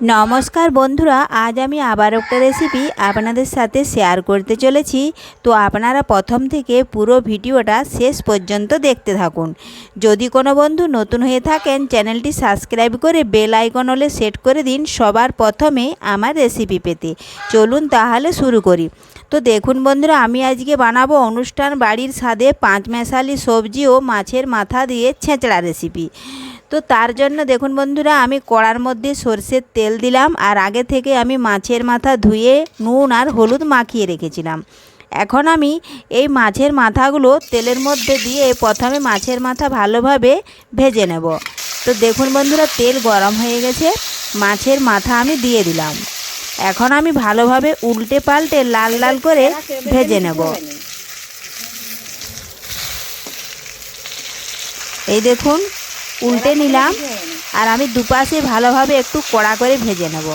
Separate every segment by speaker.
Speaker 1: নমস্কার বন্ধুরা, আজ আমি আবার একটা রেসিপি আপনাদের সাথে শেয়ার করতে চলেছি। তো আপনারা প্রথম থেকে পুরো ভিডিওটা শেষ পর্যন্ত দেখতে থাকুন। যদি কোনো বন্ধু নতুন হয়ে থাকেন, চ্যানেলটি সাবস্ক্রাইব করে বেল আইকন হলে সেট করে দিন সবার প্রথমে আমার রেসিপি পেতে। চলুন তাহলে শুরু করি। তো দেখুন বন্ধুরা, আমি আজকে বানাবো অনুষ্ঠান বাড়ির স্বাদে পাঁচ মেশালি সবজি ও মাছের মাথা দিয়ে ছেঁচড়া রেসিপি তো তার জন্য দেখুন বন্ধুরা, আমি কড়ার মধ্যে সর্ষের তেল দিলাম আর আগে থেকে আমি মাছের মাথা ধুয়ে নুন আর হলুদ মাখিয়ে রেখেছিলাম। এখন আমি এই মাছের মাথাগুলো তেলের মধ্যে দিয়ে প্রথমে মাছের মাথা ভালোভাবে ভেজে নেব। তো দেখুন বন্ধুরা, তেল গরম হয়ে গেছে, মাছের মাথা আমি দিয়ে দিলাম। এখন আমি ভালোভাবে উল্টে পাল্টে লাল লাল করে ভেজে নেব। এই দেখুন উল্টে নিলাম আর আমি দুপাশে ভালোভাবে একটু কড়া করে ভেজে নেব।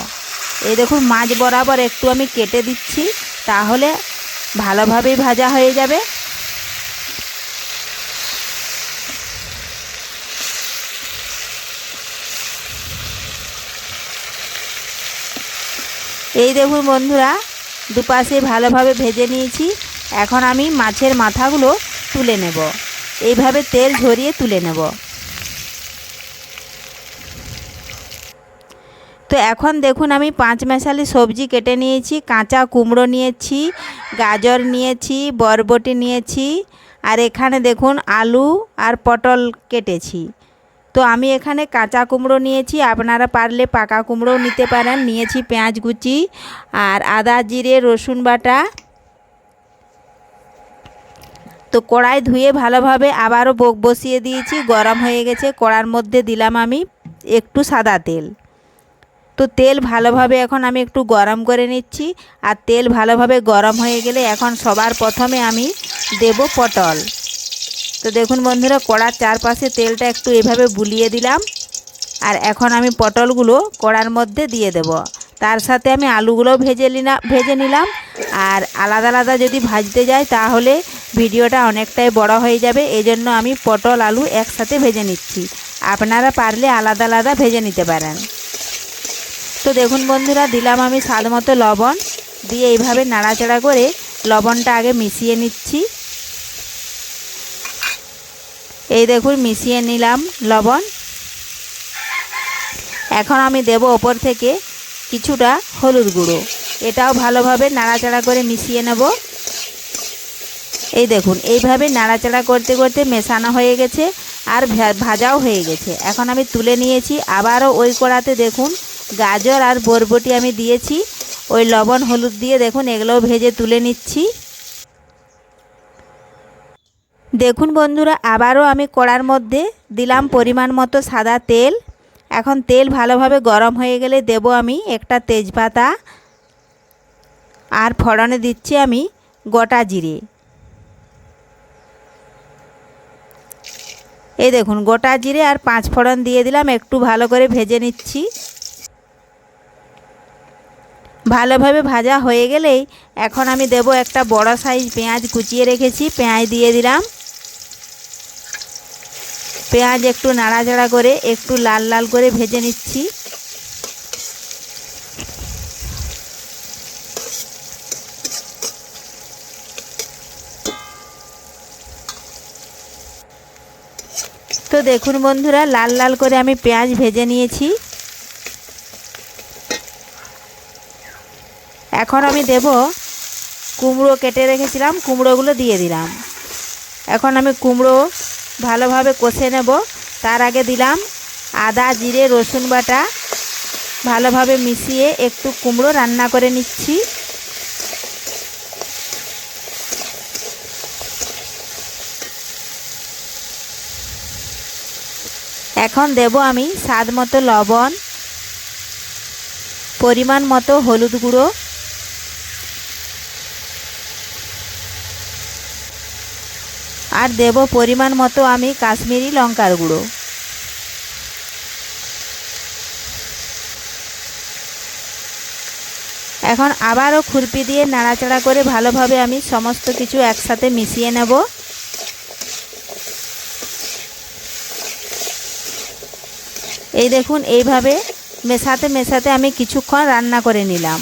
Speaker 1: এই দেখুন মাছ বরাবর একটু আমি কেটে দিচ্ছি, তাহলে ভালোভাবেই ভাজা হয়ে যাবে। এই দেখুন বন্ধুরা, দুপাশে ভালোভাবে ভেজে নিয়েছি। এখন আমি মাছের মাথাগুলো তুলে নেব। এইভাবে তেল ঝরিয়ে তুলে নেব। তো এখন দেখুন আমি পাঁচ মেশালি সবজি কেটে নিয়েছি, কাঁচা কুমড়ো নিয়েছি, গাজর নিয়েছি, বরবটি নিয়েছি, আর এখানে দেখুন আলু আর পটল কেটেছি। তো আমি এখানে কাঁচা কুমড়ো নিয়েছি, আপনারা পারলে পাকা কুমড়োও নিতে পারেন, নিয়েছি পেঁয়াজ কুচি আর আদা, জিরে, রসুন বাটা। তো কড়াই ধুয়ে ভালোভাবে আবারও বসিয়ে দিয়েছি, গরম হয়ে গেছে, কড়ার মধ্যে দিলাম আমি একটু সাদা তেল। তো তেল ভালোভাবে এখন আমি একটু গরম করে নিচ্ছি। আর তেল ভালোভাবে গরম হয়ে গেলে এখন সবার প্রথমে আমি দেব পটল। তো দেখুন বন্ধুরা, কড়ার চারপাশে তেলটা একটু এভাবে বুলিয়ে দিলাম। আর এখন আমি পটলগুলো কড়ার মধ্যে দিয়ে দেব। তার সাথে আমি আলুগুলো ভেজে নিলাম ভেজে নিলাম। আর আলাদা আলাদা যদি ভাজতে যাই তাহলে ভিডিওটা অনেকটাই বড় হয়ে যাবে। এই জন্য আমি পটল, আলু একসাথে ভেজে নিচ্ছি। আপনারা পারলে আলাদা আলাদা ভেজে নিতে পারেন। তো দেখুন বন্ধুরা, দিলাম আমি স্বাদ মতো লবণ। দিয়ে এইভাবে নাড়াচাড়া করে লবণটা আগে মিশিয়ে নিচ্ছি। এই দেখুন, মিশিয়ে নিলাম লবণ। এখন আমি দেব ওপর থেকে কিছুটা হলুদ গুঁড়ো। এটাও ভালোভাবে নাড়াচাড়া করে মিশিয়ে নেব। এই দেখুন, এইভাবে নাড়াচাড়া করতে করতে মেশানো হয়ে গেছে আর ভাজাও হয়ে গেছে। এখন আমি তুলে নিয়েছি। আবারও ওই কড়াতে দেখুন গাজর আর বরবটি আমি দিয়েছি। ওই লবণ, হলুদ দিয়ে দেখুন, এগুলোও ভেজে তুলে নিচ্ছি। দেখুন বন্ধুরা, আবারও আমি কড়ার মধ্যে দিলাম পরিমাণ মতো সাদা তেল। এখন তেল ভালোভাবে গরম হয়ে গেলে দেব আমি একটা তেজপাতা। আর ফড়নে দিচ্ছি আমি গোটা জিরে। এই দেখুন, গোটা জিরে আর পাঁচ ফোড়ন দিয়ে দিলাম, একটু ভালো করে ভেজে নিচ্ছি। ভালোভাবে ভাজা হয়ে গেলেই এখন আমি দেব একটা বড় সাইজ পেঁয়াজ কুচিয়ে রেখেছি, পেঁয়াজ দিয়ে দিলাম। পেঁয়াজ একটু নাড়াচাড়া করে একটু লাল লাল করে ভেজে নিচ্ছি। তো দেখুন বন্ধুরা, লাল লাল করে আমি পেঁয়াজ ভেজে নিয়েছি। এখন আমি দেব কুমড়ো কেটে রেখেছিলাম, কুমড়োগুলো দিয়ে দিলাম। এখন আমি কুমড়ো ভালোভাবে কষে নেব। তার আগে দিলাম আদা, জিরে, রসুন বাটা। ভালোভাবে মিশিয়ে একটু কুমড়ো রান্না করে নিচ্ছি। এখন দেব আমি স্বাদ মতো লবণ, পরিমাণ মতো হলুদ গুঁড়ো। আর দেব পরিমাণ মতো আমি কাশ্মীরি লঙ্কার গুঁড়ো। এখন আবারও খুরপি দিয়ে নাড়াচাড়া করে ভালোভাবে আমি সমস্ত কিছু একসাথে মিশিয়ে নেব। এই দেখুন, এইভাবে মেশাতে মেশাতে আমি কিছুক্ষণ রান্না করে নিলাম।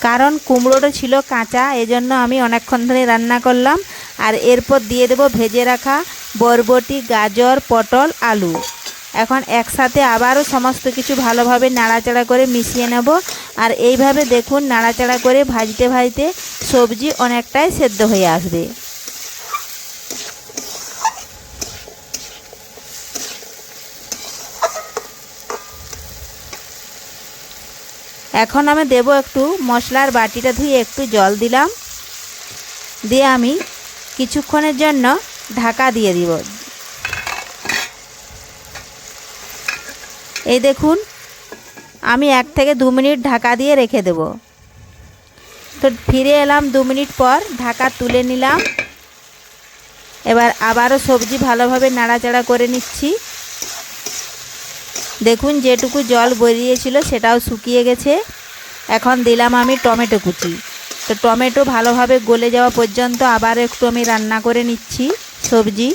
Speaker 1: কারণ কুমড়োটা ছিল কাঁচা, এজন্য আমি অনেকক্ষণ ধরে রান্না করলাম। আর এরপর দিয়ে দেব ভেজে রাখা বরবটি, গাজর, পটল, আলু। এখন একসাথে আবারও সমস্ত কিছু ভালোভাবে নাড়াচাড়া করে মিশিয়ে নেব। আর এইভাবে দেখুন, নাড়াচাড়া করে ভাজতে ভাজতে সবজি অনেকটাই সেদ্ধ হয়ে আসবে। এখন আমি দেব একটু মশলার বাটিটা ধুয়ে একটু জল দিলাম। দিয়ে আমি কিছুক্ষণের জন্য ঢাকা দিয়ে দিব। এই দেখুন, আমি এক থেকে দু মিনিট ঢাকা দিয়ে রেখে দেব। তো ফিরে এলাম দু মিনিট পর, ঢাকা তুলে নিলাম। এবার আবারও সবজি ভালোভাবে নাড়াচাড়া করে নিচ্ছি। দেখুন যেটুকু জল বেরিয়েছিল সেটাও শুকিয়ে গেছে। এখন দিলাম আমি টমেটো কুচি। তো টমেটো ভালোভাবে গলে যাওয়া পর্যন্ত আবার একটু আমি রান্না করে নিচ্ছি সবজি।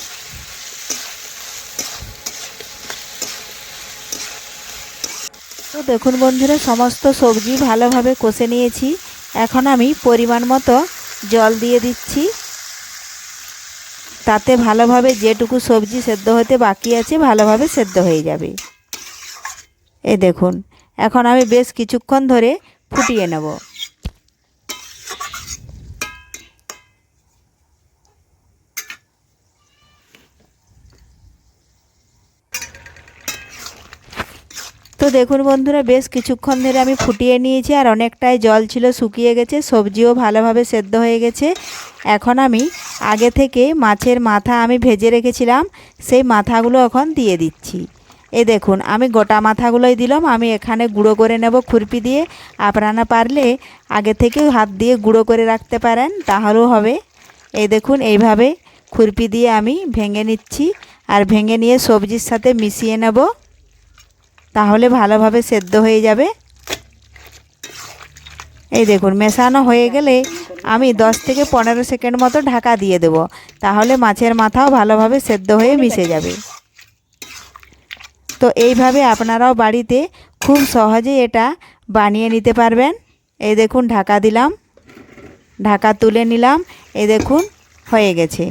Speaker 1: তো দেখুন বন্ধুরা, সমস্ত সবজি ভালোভাবে কষে নিয়েছি। এখন আমি পরিমাণ মতো জল দিয়ে দিচ্ছি। তাতে ভালোভাবে যেটুকু সবজি সেদ্ধ হতে বাকি আছে, ভালোভাবে সেদ্ধ হয়ে যাবে। এই দেখুন, এখন আমি বেশ কিছুক্ষণ ধরে ফুটিয়ে নেব। তো দেখুন বন্ধুরা, বেশ কিছুক্ষণ ধরে আমি ফুটিয়ে নিয়েছি আর অনেকটাই জল ছিল, শুকিয়ে গেছে, সবজিও ভালোভাবে সেদ্ধ হয়ে গেছে। এখন আমি আগে থেকে মাছের মাথা আমি ভেজে রেখেছিলাম, সেই মাথাগুলো এখন দিয়ে দিচ্ছি। এই দেখুন, আমি গোটা মাথাগুলোই দিলাম, আমি এখানে গুঁড়ো করে নেব খুরপি দিয়ে। আপনারা পারলে আগে থেকে হাত দিয়ে গুঁড়ো করে রাখতে পারেন, তাহলেও হবে। এই দেখুন, এইভাবে খুরপি দিয়ে আমি ভেঙে নিচ্ছি, আর ভেঙে নিয়ে সবজির সাথে মিশিয়ে নেব, তাহলে ভালোভাবে সেদ্ধ হয়ে যাবে। এই দেখুন, মেশানো হয়ে গেলে আমি 10 থেকে পনেরো সেকেন্ড মতো ঢাকা দিয়ে দেব, তাহলে মাছের মাথাও ভালোভাবে সেদ্ধ হয়ে মিশে যাবে। তো এইভাবে আপনারাও বাড়িতে খুব সহজে এটা বানিয়ে নিতে পারবেন। এই দেখুন, ঢাকা দিলাম। ঢাকা তুলে নিলাম। এই দেখুন, হয়ে গেছে।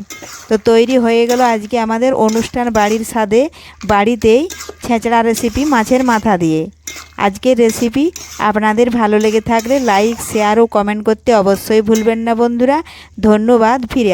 Speaker 1: তো তৈরি হয়ে গেল আজকে আমাদের অনুষ্ঠান বাড়ির স্বাদে, বাড়িতেই ছেঁচড়া রেসিপি মাছের মাথা দিয়ে। আজকের রেসিপি আপনাদের ভালো লেগে থাকলে লাইক, শেয়ার ও কমেন্ট করতে অবশ্যই ভুলবেন না বন্ধুরা। ধন্যবাদ, ফিরে